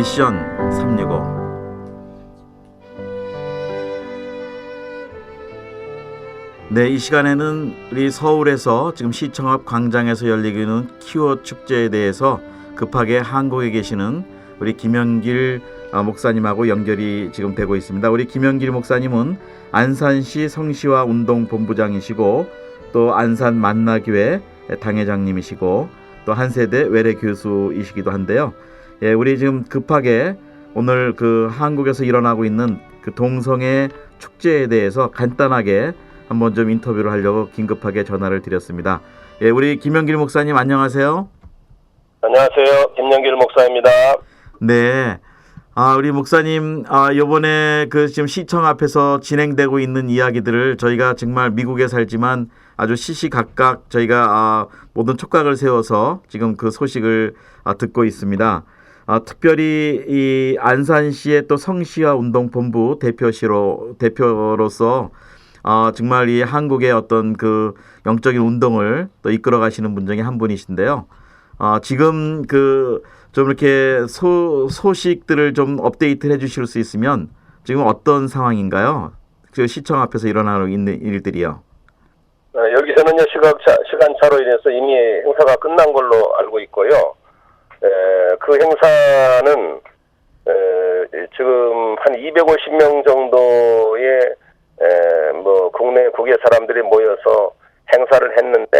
미션 365 네, 이 시간에는 우리 서울에서 지금 시청 앞 광장에서 열리고 있는 키워 축제에 대해서 급하게 한국에 계시는 우리 김영길 아, 목사님하고 연결이 지금 되고 있습니다. 우리 김영길 목사님은 안산시 성시화 운동 본부장이시고 또 안산 만나교회 당회장님이시고 또 한세대 외래 교수이시기도 한데요. 예, 우리 지금 급하게 오늘 그 한국에서 일어나고 있는 그 동성애 축제에 대해서 간단하게 한번 좀 인터뷰를 하려고 긴급하게 전화를 드렸습니다. 예, 우리 김영길 목사님 안녕하세요. 안녕하세요. 김영길 목사입니다. 네. 아, 우리 목사님, 아, 요번에 그 지금 시청 앞에서 진행되고 있는 이야기들을 저희가 정말 미국에 살지만 아주 시시각각 저희가 아, 모든 촉각을 세워서 지금 그 소식을 아, 듣고 있습니다. 아, 특별히 이 안산시의 또 성시화 운동본부 대표시로 대표로서 아, 정말 이 한국의 어떤 그 영적인 운동을 또 이끌어 가시는 분 중에 한 분이신데요. 아, 지금 그 좀 이렇게 소, 소식들을 좀 업데이트를 해 주실 수 있으면 지금 어떤 상황인가요? 그 시청 앞에서 일어나고 있는 일들이요. 어, 여기서는요 시각 차, 시간차로 인해서 이미 행사가 끝난 걸로 알고 있고요. 에, 그 행사는 에, 지금 한 250명 정도의 에, 뭐 국내 국외 사람들이 모여서 행사를 했는데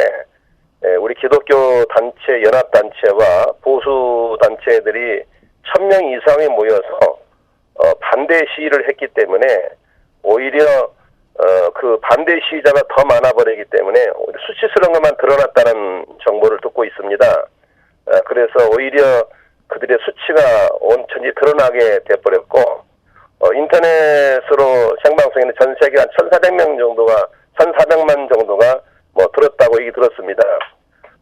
에, 우리 기독교 단체 연합 단체와 보수 단체들이 1000명 이상이 모여서 어, 반대 시위를 했기 때문에 오히려 어, 그 반대 시위자가 더 많아버리기 때문에 수치스러운 것만 드러났다는 정보를 듣고 있습니다. 어, 그래서 오히려 그들의 수치가 온천히 드러나게 돼버렸고 어, 인터넷으로 생방송에는 전 세계 한 1,400명 정도가 1,400만 정도가 뭐 들었다고 얘기 들었습니다.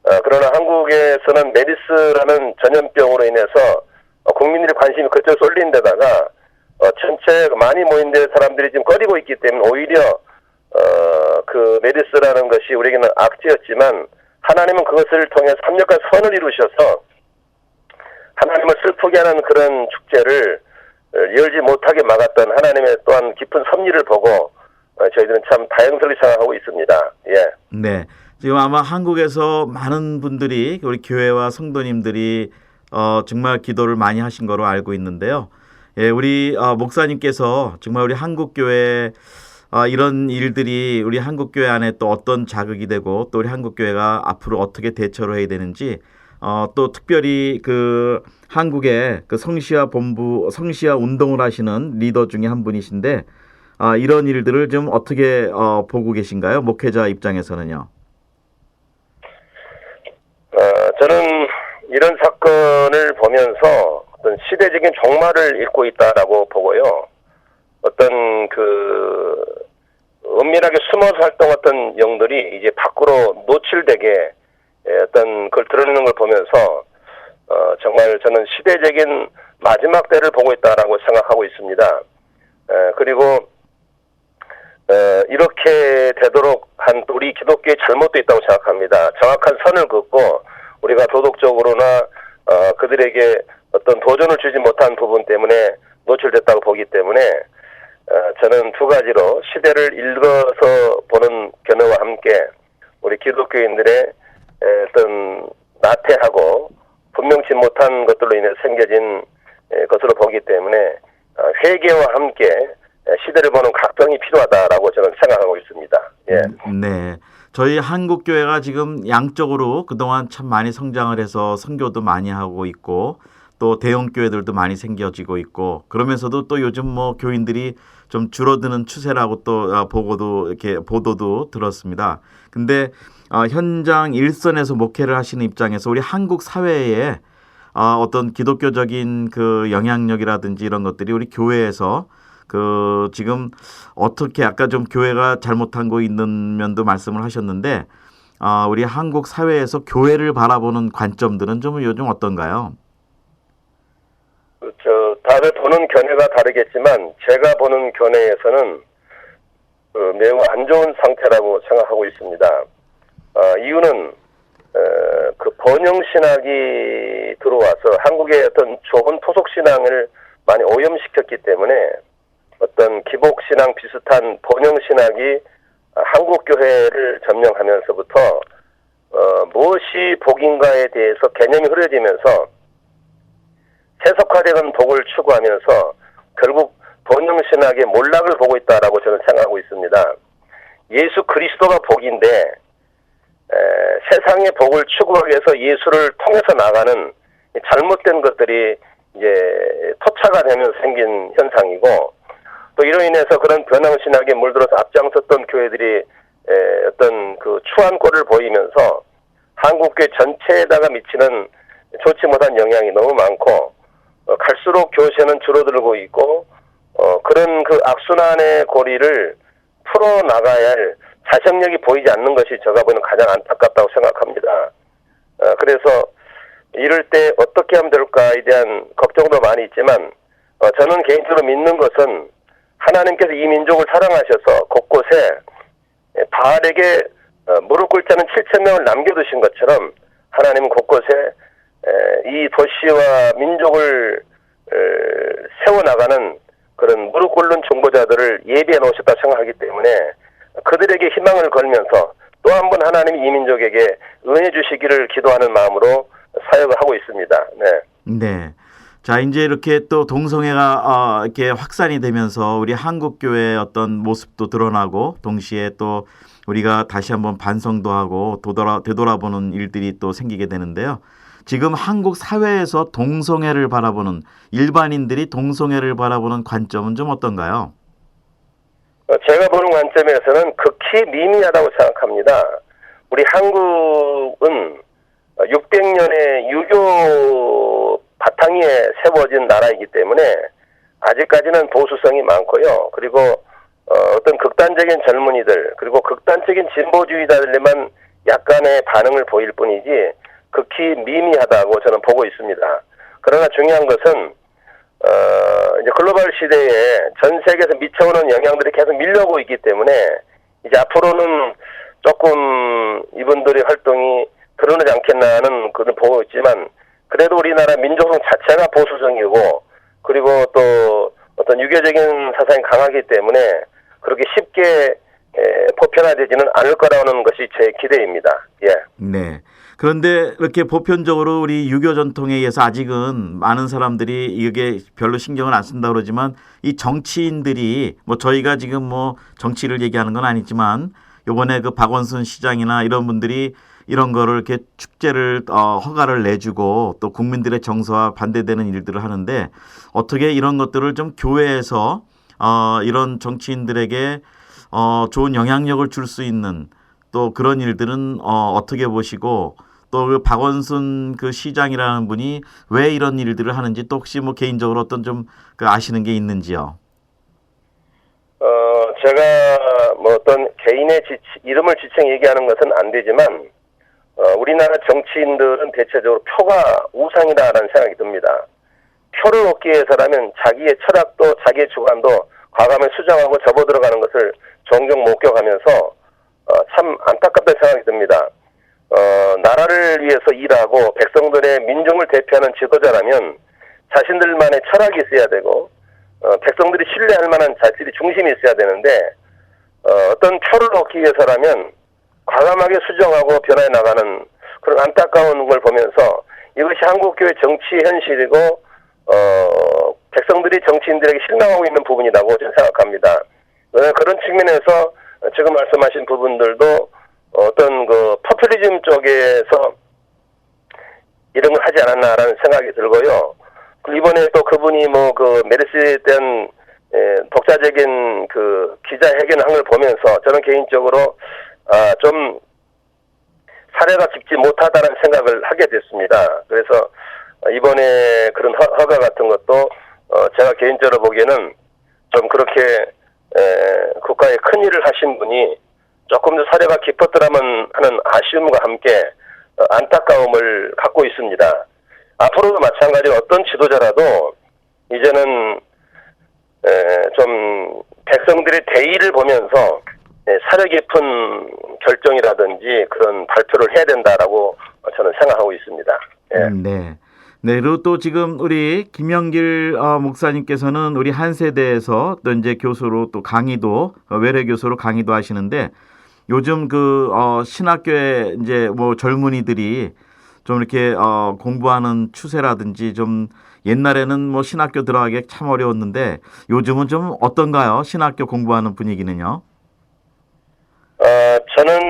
어, 그러나 한국에서는 메리스라는 전염병으로 인해서 어, 국민들의 관심이 그쪽 쏠린 데다가 어, 전체 많이 모인 데 사람들이 지금 꺼리고 있기 때문에 오히려 어, 그 메리스라는 것이 우리에게는 악재였지만 하나님은 그것을 통해 삼력과 선을 이루셔서 하나님을 슬프게 하는 그런 축제를 어, 열지 못하게 막았던 하나님의 또한 깊은 섭리를 보고 어, 저희들은 참 다행스럽게 생각하고 있습니다. 예. 네. 지금 아마 한국에서 많은 분들이 우리 교회와 성도님들이 어, 정말 기도를 많이 하신 거로 알고 있는데요. 예, 우리 어, 목사님께서 정말 우리 한국 교회 아, 이런 일들이 우리 한국 교회 안에 또 어떤 자극이 되고 또 우리 한국 교회가 앞으로 어떻게 대처를 해야 되는지 어, 또 특별히 그 한국의 그 성시화 본부 성시화 운동을 하시는 리더 중에 한 분이신데 아, 이런 일들을 좀 어떻게 어, 보고 계신가요? 목회자 입장에서는요. 어, 저는 이런 사건을 보면서 어떤 시대적인 종말을 읽고 있다라고 보고요. 어떤 그 은밀하게 숨어서 활동했던 영들이 이제 밖으로 노출되게 예, 어떤 그걸 드러내는 걸 보면서 어, 정말 저는 시대적인 마지막 때를 보고 있다라고 생각하고 있습니다. 에, 그리고 어, 이렇게 되도록 한 우리 기독교의 잘못도 있다고 생각합니다. 정확한 선을 긋고 우리가 도덕적으로나 어, 그들에게 어떤 도전을 주지 못한 부분 때문에 노출됐다고 보기 때문에 어, 저는 두 가지로 시대를 읽어서 보는 견해와 함께 우리 기독교인들의 에, 어떤 나태하고 분명치 못한 것들로 인해 생겨진 에, 것으로 보기 때문에 어, 회개와 함께 에, 시대를 보는 각성이 필요하다라고 저는 생각하고 있습니다. 예. 네. 저희 한국 교회가 지금 양적으로 그동안 참 많이 성장을 해서 선교도 많이 하고 있고 또 대형 교회들도 많이 생겨지고 있고 그러면서도 또 요즘 뭐 교인들이 좀 줄어드는 추세라고 또 아, 보고도 이렇게 보도도 들었습니다. 근데 아, 현장 일선에서 목회를 하시는 입장에서 우리 한국 사회에 아, 어떤 기독교적인 그 영향력이라든지 이런 것들이 우리 교회에서 그 지금 어떻게 아까 좀 교회가 잘못한 거 있는 면도 말씀을 하셨는데 아, 우리 한국 사회에서 교회를 바라보는 관점들은 좀 요즘 어떤가요? 저 다들 보는 견해가 다르겠지만 제가 보는 견해에서는 그 매우 안 좋은 상태라고 생각하고 있습니다. 어, 이유는 어, 그 번영 신학이 들어와서 한국의 어떤 좋은 토속 신앙을 많이 오염시켰기 때문에 어떤 기복 신앙 비슷한 번영 신학이 한국 교회를 점령하면서부터 어, 무엇이 복인가에 대해서 개념이 흐려지면서 세속화되는 복을 추구하면서 결국 번영 신학의 몰락을 보고 있다라고 저는 생각하고 있습니다. 예수 그리스도가 복인데 에, 세상의 복을 추구하기 위해서 예수를 통해서 나가는 이 잘못된 것들이 이제 토착화 되면서 생긴 현상이고 또 이로 인해서 그런 변형 신학에 물들어서 앞장섰던 교회들이 에, 어떤 그 추한 꼴을 보이면서 한국교회 전체에다가 미치는 좋지 못한 영향이 너무 많고 어, 갈수록 교세는 줄어들고 있고 어, 그런 그 악순환의 고리를 풀어 나가야 할 자생력이 보이지 않는 것이 제가 보는 가장 안타깝다고 생각합니다. 어, 그래서 이럴 때 어떻게 하면 될까에 대한 걱정도 많이 있지만 어, 저는 개인적으로 믿는 것은 하나님께서 이 민족을 사랑하셔서 곳곳에 예, 바알에게 어, 무릎 않은 7천 명을 남겨두신 것처럼 하나님은 곳곳에 에, 이 도시와 민족을 에, 세워나가는 그런 무릎 꿇는 중보자들을 예비해 놓으셨다 생각하기 때문에 그들에게 희망을 걸면서 또 한 번 하나님이 이 민족에게 은혜 주시기를 기도하는 마음으로 사역을 하고 있습니다. 네. 네. 자, 이제 이렇게 또 동성애가 어, 이렇게 확산이 되면서 우리 한국 교회의 어떤 모습도 드러나고 동시에 또 우리가 다시 한번 반성도 하고 도돌아, 되돌아보는 일들이 또 생기게 되는데요. 지금 한국 사회에서 동성애를 바라보는 일반인들이 동성애를 바라보는 관점은 좀 어떤가요? 어, 제가 보는 관점에서는 극히 미미하다고 생각합니다. 우리 한국은 600년의 유교 바탕 위에 세워진 나라이기 때문에 아직까지는 보수성이 많고요. 그리고 어, 어떤 극단적인 젊은이들 그리고 극단적인 진보주의자들만 약간의 반응을 보일 뿐이지 극히 미미하다고 저는 보고 있습니다. 그러나 중요한 것은 어, 이제 글로벌 시대에 전 세계에서 미쳐오는 영향들이 계속 밀려오고 있기 때문에 이제 앞으로는 조금 이분들의 활동이 드러나지 않겠나 하는 그런 보고 있지만 그래도 우리나라 민족성 자체가 보수적이고 그리고 또 어떤 유교적인 사상이 강하기 때문에 그렇게 쉽게 에, 보편화되지는 않을 거라는 것이 제 기대입니다. 예. 네. 그런데 이렇게 보편적으로 우리 유교 전통에 의해서 아직은 많은 사람들이 이게 별로 신경을 안 쓴다 그러지만 이 정치인들이 뭐 저희가 지금 뭐 정치를 얘기하는 건 아니지만 요번에 그 박원순 시장이나 이런 분들이 이런 거를 이렇게 축제를 어, 허가를 내주고 또 국민들의 정서와 반대되는 일들을 하는데 어떻게 이런 것들을 좀 교회에서 어, 이런 정치인들에게 어, 좋은 영향력을 줄 수 있는 또 그런 일들은 어, 어떻게 보시고 또 그 박원순 그 시장이라는 분이 왜 이런 일들을 하는지 또 혹시 뭐 개인적으로 어떤 좀 그 아시는 게 있는지요? 어, 제가 뭐 어떤 개인의 지치, 이름을 지칭 얘기하는 것은 안 되지만, 어, 우리나라 정치인들은 대체적으로 표가 우상이다라는 생각이 듭니다. 표를 얻기 위해서라면 자기의 철학도 자기의 주관도 과감히 수정하고 접어들어가는 것을 종종 목격하면서, 어, 참 안타깝다는 생각이 듭니다. 어, 나라를 위해서 일하고 백성들의 민중을 대표하는 지도자라면 자신들만의 철학이 있어야 되고, 어, 백성들이 신뢰할 만한 자질이 중심이 있어야 되는데 어, 어떤 표를 얻기 위해서라면 과감하게 수정하고 변화해 나가는 그런 안타까운 걸 보면서 이것이 한국 교회 정치 현실이고 어, 백성들이 정치인들에게 실망하고 있는 부분이라고 저는 생각합니다. 어, 그런 측면에서 지금 말씀하신 부분들도 어떤 그 포퓰리즘 쪽에서 이런 걸 하지 않았나라는 생각이 들고요. 그 이번에 또 그분이 뭐 그 메르스에 대한 에, 독자적인 그 기자회견 한걸 보면서 저는 개인적으로 아 좀 사례가 깊지 못하다는 생각을 하게 됐습니다. 그래서 이번에 그런 허, 허가 같은 것도 어, 제가 개인적으로 보기에는 좀 그렇게 에, 국가에 큰 일을 하신 분이 조금 더 사례가 깊었더라면 하는 아쉬움과 함께 어, 안타까움을 갖고 있습니다. 앞으로도 마찬가지로 어떤 지도자라도 이제는 에, 좀 백성들의 대의를 보면서 에, 사려 깊은 결정이라든지 그런 발표를 해야 된다라고 저는 생각하고 있습니다. 예. 음, 네. 네, 그리고 또 지금 우리 김영길 어, 목사님께서는 우리 한 세대에서 또 이제 교수로 또 강의도 어, 외래 교수로 강의도 하시는데 요즘 그 어, 신학교에 이제 뭐 젊은이들이 좀 이렇게 어, 공부하는 추세라든지 좀 옛날에는 뭐 신학교 들어가기 참 어려웠는데 요즘은 좀 어떤가요? 신학교 공부하는 분위기는요? 어, 저는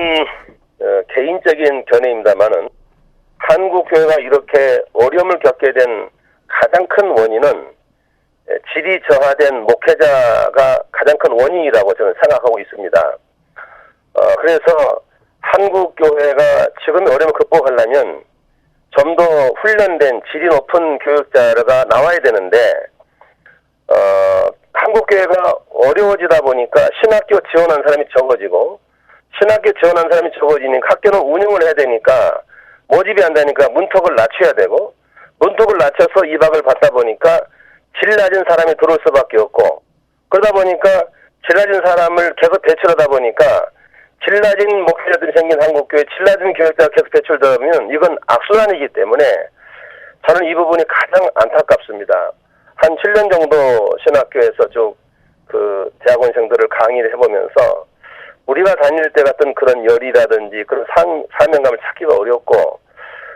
어, 개인적인 견해입니다만은 한국 교회가 이렇게 어려움을 겪게 된 가장 큰 원인은 에, 질이 저하된 목회자가 가장 큰 원인이라고 저는 생각하고 있습니다. 어, 그래서 한국 교회가 지금 어려움을 극복하려면 좀 더 훈련된 질이 높은 교육자가 나와야 되는데 어, 한국 교회가 어려워지다 보니까 신학교 지원한 사람이 적어지고 신학교 지원한 사람이 적어지니까 학교는 운영을 해야 되니까 모집이 안 되니까 문턱을 낮춰야 되고 문턱을 낮춰서 입학을 받다 보니까 질 낮은 사람이 들어올 수밖에 없고 그러다 보니까 질 낮은 사람을 계속 배출하다 보니까 질 낮은 목회자들이 생긴 한국교회 질 낮은 교육자가 계속 배출되면 이건 악순환이기 때문에 저는 이 부분이 가장 안타깝습니다. 한 7년 정도 신학교에서 쭉 그 대학원생들을 강의를 해보면서 우리가 다닐 때 같은 그런 열이라든지 그런 상, 사명감을 찾기가 어렵고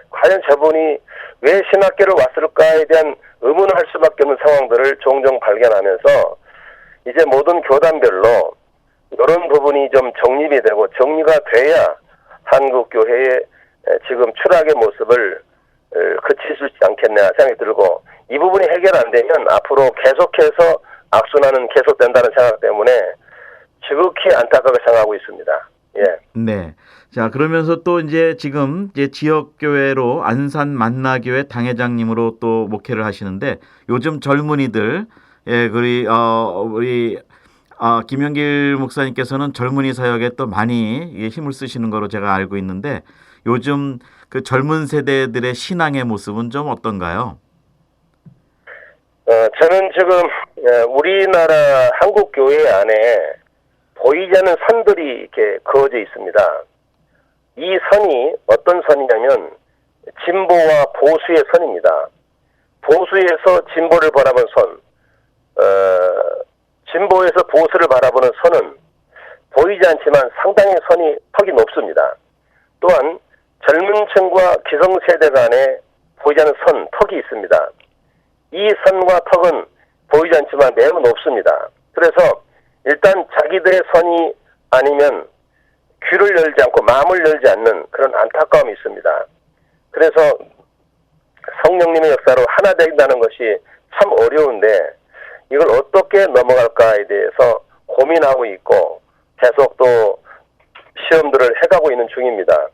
과연 저분이 왜 신학교를 왔을까에 대한 의문을 할 수밖에 없는 상황들을 종종 발견하면서 이제 모든 교단별로 이런 부분이 좀 정립이 되고 정리가 돼야 한국 교회의 에, 지금 추락의 모습을 에, 그칠 수 있지 않겠나 생각이 들고 이 부분이 해결 안 되면 앞으로 계속해서 악순환은 계속된다는 생각 때문에 지극히 안타깝게 생각하고 있습니다. 예. 네. 자, 그러면서 또 이제 지금 이제 지역 교회로 안산 만나교회 당회장님으로 또 목회를 하시는데 요즘 젊은이들 예, 우리 어 우리 아, 김영길 목사님께서는 젊은이 사역에 또 많이 예, 힘을 쓰시는 거로 제가 알고 있는데 요즘 그 젊은 세대들의 신앙의 모습은 좀 어떤가요? 어, 저는 지금 에, 우리나라 한국 교회 안에 보이지 않는 선들이 이렇게 그어져 있습니다. 이 선이 어떤 선이냐면 진보와 보수의 선입니다. 보수에서 진보를 바라본 선, 어, 진보에서 보수를 바라보는 선은 보이지 않지만 상당히 선이 턱이 높습니다. 또한 젊은 층과 기성세대 간에 보이지 않는 선, 턱이 있습니다. 이 선과 턱은 보이지 않지만 매우 높습니다. 그래서 일단 자기들의 선이 아니면 귀를 열지 않고 마음을 열지 않는 그런 안타까움이 있습니다. 그래서 성령님의 역사로 하나 된다는 것이 참 어려운데 이걸 어떻게 넘어갈까에 대해서 고민하고 있고 계속 또 시험들을 해가고 있는 중입니다.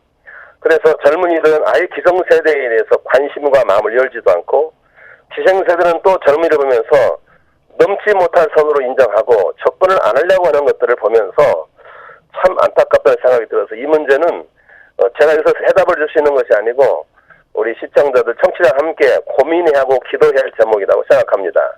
그래서 젊은이들은 아예 기성세대에 대해서 관심과 마음을 열지도 않고 기생세대는 또 젊은이를 보면서 넘지 못할 선으로 인정하고 접근을 안 하려고 하는 것들을 보면서 참 안타깝다는 생각이 들어서 이 문제는 어, 제가 여기서 해답을 줄 수 있는 것이 아니고 우리 시청자들, 청취자 함께 고민해야 하고 기도해야 할 제목이라고 생각합니다.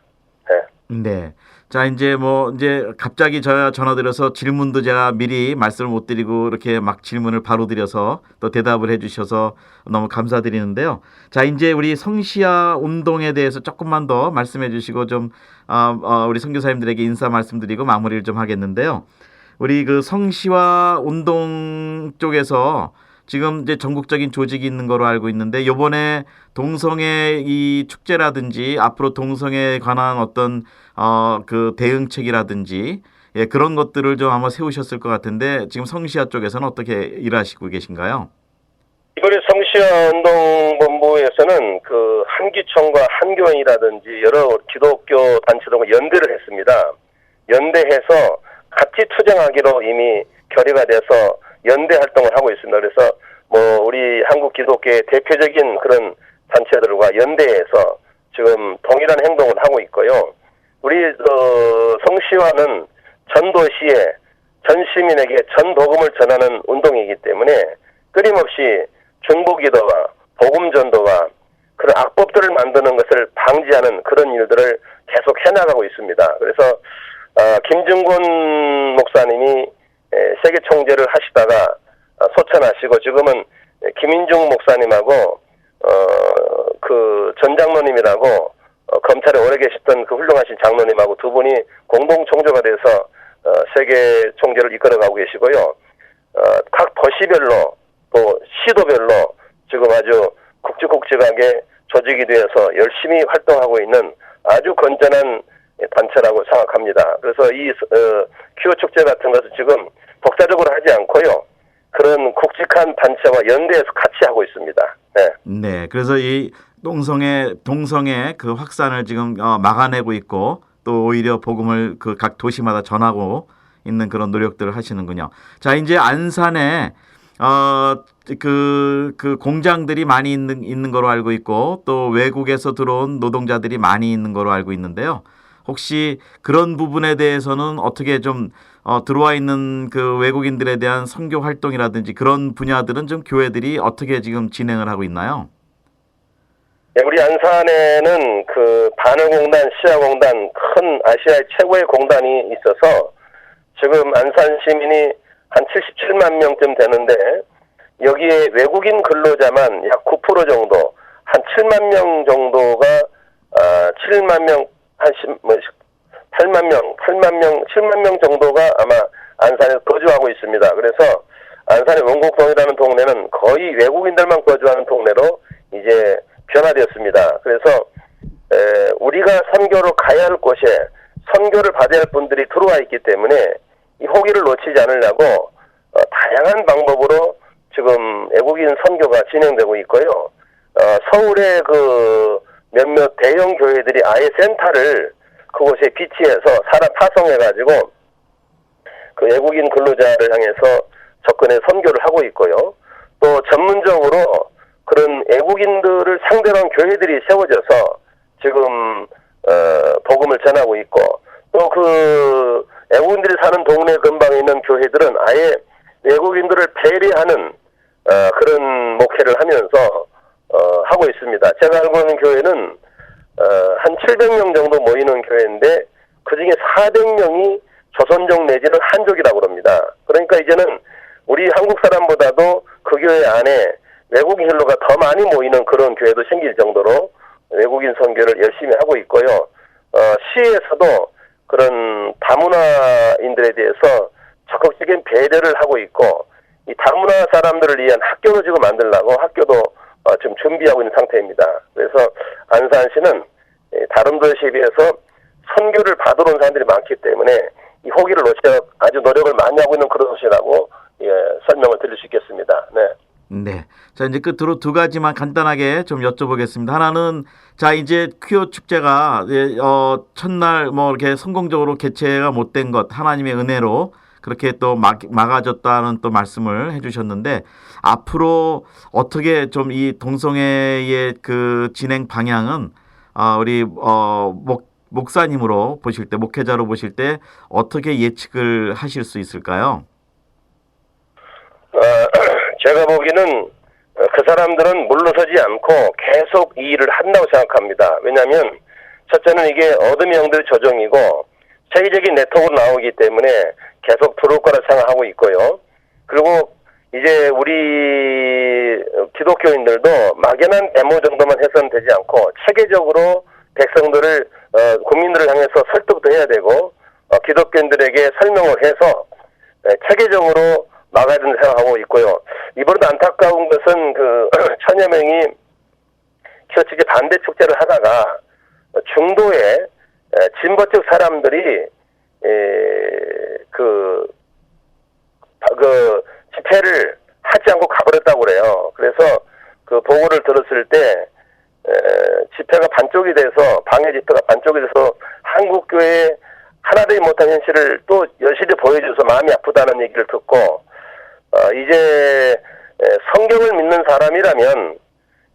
네. 네. 자, 이제 뭐 이제 갑자기 저야 전화 드려서 질문도 제가 미리 말씀을 못 드리고 이렇게 막 질문을 바로 드려서 또 대답을 해 주셔서 너무 감사드리는데요. 자, 이제 우리 성시아 운동에 대해서 조금만 더 말씀해 주시고 좀 아, 어, 우리 선교사님들에게 인사 말씀드리고 마무리를 좀 하겠는데요. 우리 그 성시화 운동 쪽에서 지금 이제 전국적인 조직이 있는 거로 알고 있는데 요번에 동성애 이 축제라든지 앞으로 동성애에 관한 어떤 어 그 대응책이라든지 예 그런 것들을 좀 아마 세우셨을 것 같은데 지금 성시아 쪽에서는 어떻게 일하시고 계신가요? 이번에 성시아 운동본부에서는 그 한기총과 한교원이라든지 여러 기독교 단체들과 연대를 했습니다. 연대해서 같이 투쟁하기로 이미 결의가 돼서 연대 활동을 하고 있습니다. 그래서 뭐 우리 한국 기독교의 대표적인 그런 단체들과 연대해서 지금 동일한 행동을 하고 있고요. 우리 어, 성시화는 전도시에 전 시민에게 전 복음을 전하는 운동이기 때문에 끊임없이 중보기도와 복음 전도와 그런 악법들을 만드는 것을 방지하는 그런 일들을 계속 해나가고 있습니다. 그래서 어, 김중곤 목사님이 에, 세계 총재를 하시다가 어, 소천하시고 지금은 김인중 목사님하고 어 그 전 장로님이라고 어, 검찰에 오래 계셨던 그 훌륭하신 장로님하고 두 분이 공동 총조가 돼서 어, 세계 총재를 이끌어가고 계시고요. 어, 각 도시별로 또 시도별로 지금 아주 굵직굵직하게 조직이 되어서 열심히 활동하고 있는 아주 건전한 단체라고 생각합니다. 그래서 이 어, 큐어 축제 같은 것은 지금 독자적으로 하지 않고요. 그런 굵직한 단체와 연대해서 같이 하고 있습니다. 네. 네, 그래서 이 동성애 동성애 그 확산을 지금 어, 막아내고 있고 또 오히려 복음을 그 각 도시마다 전하고 있는 그런 노력들을 하시는군요. 자, 이제 안산에 어그 그 공장들이 많이 있는 있는 거로 알고 있고 또 외국에서 들어온 노동자들이 많이 있는 거로 알고 있는데요. 혹시 그런 부분에 대해서는 어떻게 좀 어, 들어와 있는 그 외국인들에 대한 선교 활동이라든지 그런 분야들은 좀 교회들이 어떻게 지금 진행을 하고 있나요? 네, 우리 안산에는 그 반을공단, 시아공단 큰 아시아의 최고의 공단이 있어서 지금 안산 시민이 한 77만 명쯤 되는데 여기에 외국인 근로자만 약 9% 정도, 한 7만 명 정도가 아 7만 명, 한 10, 뭐 8만 명, 8만 명, 7만 명 정도가 아마 안산에 거주하고 있습니다. 그래서 안산의 원곡동이라는 동네는 거의 외국인들만 거주하는 동네로 이제 변화되었습니다. 그래서 에, 우리가 선교로 가야 할 곳에 선교를 받아야 할 분들이 들어와 있기 때문에 이 호기를 놓치지 않으려고 어, 다양한 방법으로 지금 외국인 선교가 진행되고 있고요. 어, 서울의 그 몇몇 대형 교회들이 아예 센터를 그곳에 비치해서 사람 파송해가지고 그 외국인 근로자를 향해서 접근해 선교를 하고 있고요. 또 전문적으로 그런 외국인들을 상대로 한 교회들이 세워져서 지금 어, 복음을 전하고 있고 또 그 외국인들이 사는 동네 근방에 있는 교회들은 아예 외국인들을 배려하는 어, 그런 목회를 하면서 어, 하고 있습니다. 제가 알고 있는 교회는 어, 한 700명 정도 모이는 교회인데 그 중에 400명이 조선족 내지는 한족이라고 그럽니다. 그러니까 이제는 우리 한국 사람보다도 그 교회 안에 외국인 힐로가 더 많이 모이는 그런 교회도 생길 정도로 외국인 선교를 열심히 하고 있고요. 어, 시에서도 그런 다문화인들에 대해서 적극적인 배려를 하고 있고 이 다문화 사람들을 위한 학교도 지금 만들려고 학교도 어, 지금 준비하고 있는 상태입니다. 그래서 안산시는 예, 다른 도시에 비해서 선교를 받으러 온 사람들이 많기 때문에 이 호기를 놓쳐 아주 노력을 많이 하고 있는 그런 도시라고 예, 설명을 드릴 수 있겠습니다. 네. 네. 자, 이제 끝으로 두 가지만 간단하게 좀 여쭤보겠습니다. 하나는 자, 이제 퀴어 축제가 예, 어, 첫날 뭐 이렇게 성공적으로 개최가 못된 것 하나님의 은혜로 그렇게 또 막, 막아졌다는 또 말씀을 해 주셨는데 앞으로 어떻게 좀 이 동성애의 그 진행 방향은 아, 우리 어, 목 목사님으로 보실 때 목회자로 보실 때 어떻게 예측을 하실 수 있을까요? 어, 제가 보기에는 어, 그 사람들은 물러서지 않고 계속 이 일을 한다고 생각합니다. 왜냐하면 첫째는 이게 어둠의 영들 조정이고 세계적인 네트워크로 나오기 때문에 계속 들어올 거라 생각하고 있고요. 그리고 이제 우리 기독교인들도 막연한 데모 정도만 해서는 되지 않고 체계적으로 백성들을 어, 국민들을 향해서 설득도 해야 되고 어, 기독교인들에게 설명을 해서 네, 체계적으로 막아야 된다 생각하고 있고요. 이번에도 안타까운 것은 그 천여 명이 키어치기 반대 축제를 하다가 중도에 에, 진보 쪽 사람들이 에, 그, 바- 그 집회를 하지 않고 가버렸다고 그래요. 그래서 그 보고를 들었을 때 에, 집회가 반쪽이 돼서 방해 집회가 반쪽이 돼서 한국 교회 하나 되지 못한 현실을 또 여실히 보여줘서 마음이 아프다는 얘기를 듣고 어, 이제 에, 성경을 믿는 사람이라면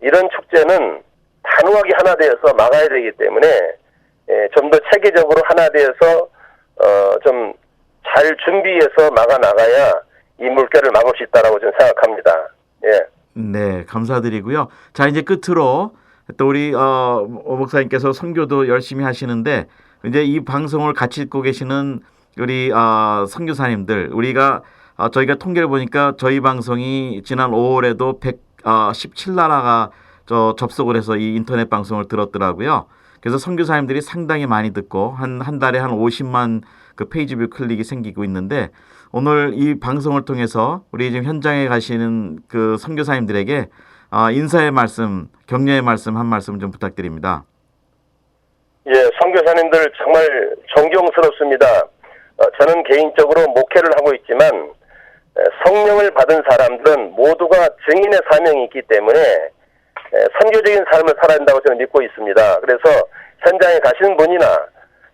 이런 축제는 단호하게 하나 되어서 막아야 되기 때문에 좀 더 체계적으로 하나 되어서 어, 좀 잘 준비해서 막아 나가야 이 물결을 막을 수 있다라고 저는 생각합니다. 예. 네, 감사드리고요. 자, 이제 끝으로 또 우리 어, 목사님께서 선교도 열심히 하시는데 이제 이 방송을 같이 듣고 계시는 우리 어, 선교사님들 우리가 아, 저희가 통계를 보니까 저희 방송이 지난 5월에도 117나라가 저 접속을 해서 이 인터넷 방송을 들었더라고요. 그래서 선교사님들이 상당히 많이 듣고 한 한 달에 한 50만 그 페이지 뷰 클릭이 생기고 있는데 오늘 이 방송을 통해서 우리 지금 현장에 가시는 그 선교사님들에게 아, 인사의 말씀, 격려의 말씀 한 말씀 좀 부탁드립니다. 예, 선교사님들 정말 존경스럽습니다. 어, 저는 개인적으로 목회를 하고 있지만 에, 성령을 받은 사람들은 모두가 증인의 사명이 있기 때문에 에, 선교적인 삶을 살아야 한다고 저는 믿고 있습니다. 그래서 현장에 가시는 분이나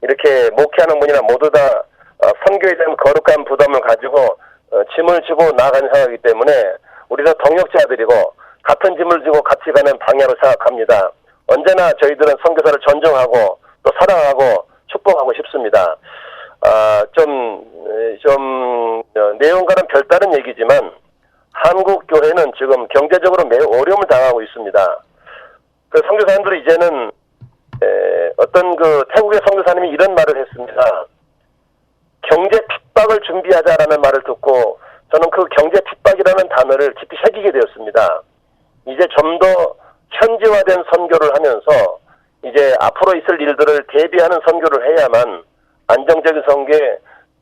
이렇게 목회하는 분이나 모두 다 어, 선교에 대한 거룩한 부담을 가지고 어, 짐을 지고 나아가는 생각이기 때문에 우리가 동역자들이고 같은 짐을 지고 같이 가는 방향으로 생각합니다. 언제나 저희들은 선교사를 존중하고 또 사랑하고 축복하고 싶습니다. 아, 좀, 에, 좀, 어, 내용과는 별다른 얘기지만, 한국 교회는 지금 경제적으로 매우 어려움을 당하고 있습니다. 그 선교사님들이 이제는, 에, 어떤 그 태국의 선교사님이 이런 말을 했습니다. 경제 핍박을 준비하자라는 말을 듣고, 저는 그 경제 핍박이라는 단어를 깊이 새기게 되었습니다. 이제 좀 더 현지화된 선교를 하면서 이제 앞으로 있을 일들을 대비하는 선교를 해야만 안정적인 선교,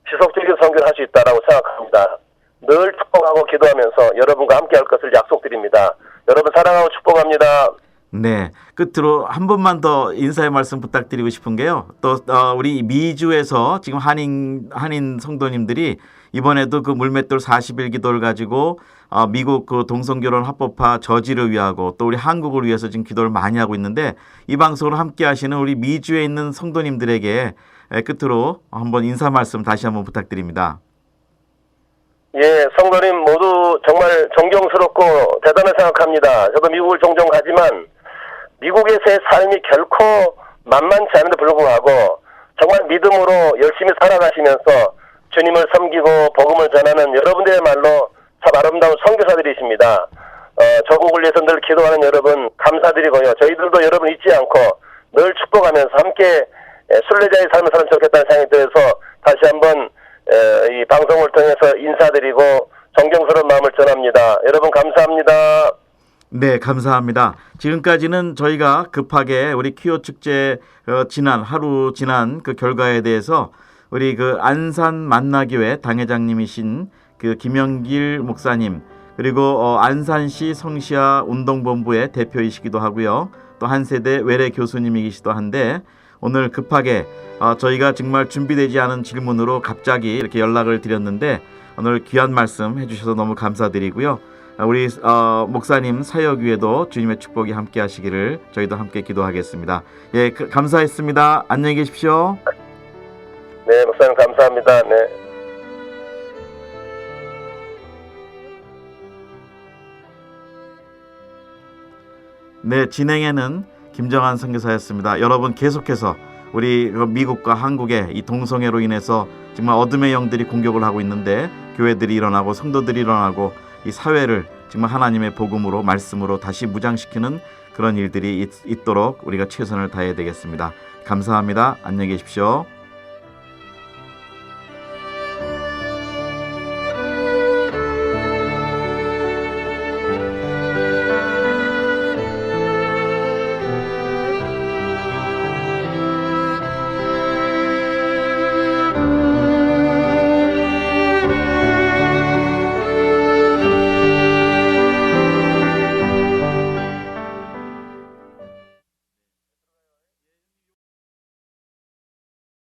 지속적인 선교를 할 수 있다라고 생각합니다. 늘 축복하고 기도하면서 여러분과 함께 할 것을 약속드립니다. 여러분 사랑하고 축복합니다. 네. 끝으로 한 번만 더 인사의 말씀 부탁드리고 싶은 게요. 또 어, 우리 미주에서 지금 한인 한인 성도님들이 이번에도 그 물맷돌 40일 기도를 가지고 어, 미국 그 동성결혼 합법화 저지를 위하고 또 우리 한국을 위해서 지금 기도를 많이 하고 있는데 이 방송을 함께 하시는 우리 미주에 있는 성도님들에게 에, 끝으로 한번 인사 말씀 다시 한번 부탁드립니다. 예, 성도님 모두 정말 존경스럽고 대단히 생각합니다. 저도 미국을 종종 가지만 미국에서의 삶이 결코 만만치 않은데 불구하고 정말 믿음으로 열심히 살아가시면서 주님을 섬기고 복음을 전하는 여러분들의 말로 참 아름다운 선교사들이십니다. 어, 조국을 위해서 늘 기도하는 여러분 감사드리고요. 저희들도 여러분 잊지 않고 늘 축복하면서 함께 에, 순례자의 삶을 살면 좋겠다는 생각이 들어서 다시 한번 에, 이 방송을 통해서 인사드리고 존경스러운 마음을 전합니다. 여러분 감사합니다. 네, 감사합니다. 지금까지는 저희가 급하게 우리 퀴어 축제 어, 지난 하루 지난 그 결과에 대해서 우리 그 안산 만나교회 당회장님이신 그 김영길 목사님 그리고 어, 안산시 성시아 운동본부의 대표이시기도 하고요. 또 한 세대 외래 교수님이시기도 한데 오늘 급하게 어, 저희가 정말 준비되지 않은 질문으로 갑자기 이렇게 연락을 드렸는데 오늘 귀한 말씀 해주셔서 너무 감사드리고요. 아, 우리 어, 목사님 사역 위에도 주님의 축복이 함께 하시기를 저희도 함께 기도하겠습니다. 예, 그- 감사했습니다. 안녕히 계십시오. 네, 목사님 감사합니다. 네. 네, 진행에는 김정한 선교사였습니다. 여러분 계속해서 우리 그 미국과 한국의 이 동성애로 인해서 정말 어둠의 영들이 공격을 하고 있는데 교회들이 일어나고 성도들이 일어나고 이 사회를 정말 하나님의 복음으로 말씀으로 다시 무장시키는 그런 일들이 있, 있도록 우리가 최선을 다해야 되겠습니다. 감사합니다. 안녕히 계십시오.